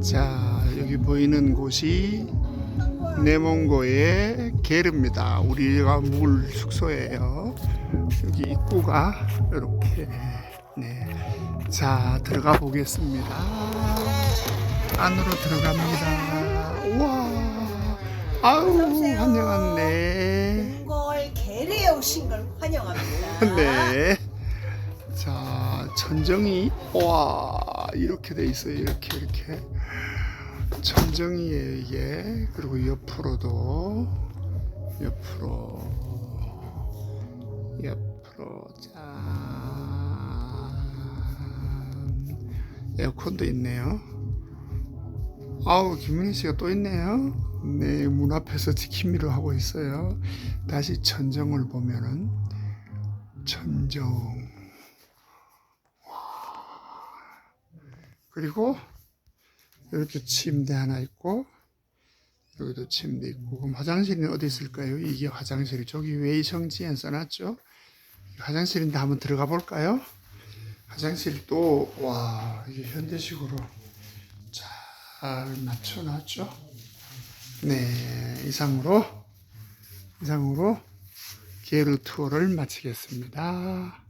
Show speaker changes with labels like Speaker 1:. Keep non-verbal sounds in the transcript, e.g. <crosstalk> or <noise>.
Speaker 1: 자, 여기 보이는 곳이 내몽고의 게르입니다. 우리가 묵을 숙소예요. 여기 입구가 이렇게 네. 자, 들어가 보겠습니다. 안으로 들어갑니다. 우와. 아우. 환영하네.
Speaker 2: 몽골 계례에 오신 걸 환영합니다. <laughs>
Speaker 1: 네. 자, 천정이 와 이렇게 돼 있어요. 이렇게 이렇게 천정이에요 이게. 그리고 옆으로도 옆으로 옆으로 짠 에어컨도 있네요. 아우 김민희 씨가 또 있네요. 네, 문 앞에서 지킴이를 하고 있어요. 다시 천정을 보면은 천정. 그리고 이렇게 침대 하나 있고 여기도 침대 있고 그럼 화장실은 어디 있을까요? 이게 화장실이 저기 웨이성지엔 써놨죠? 화장실인데 한번 들어가 볼까요? 화장실도 와 이게 현대식으로 잘 맞춰놨죠? 네 이상으로 이상으로 게르 투어를 마치겠습니다.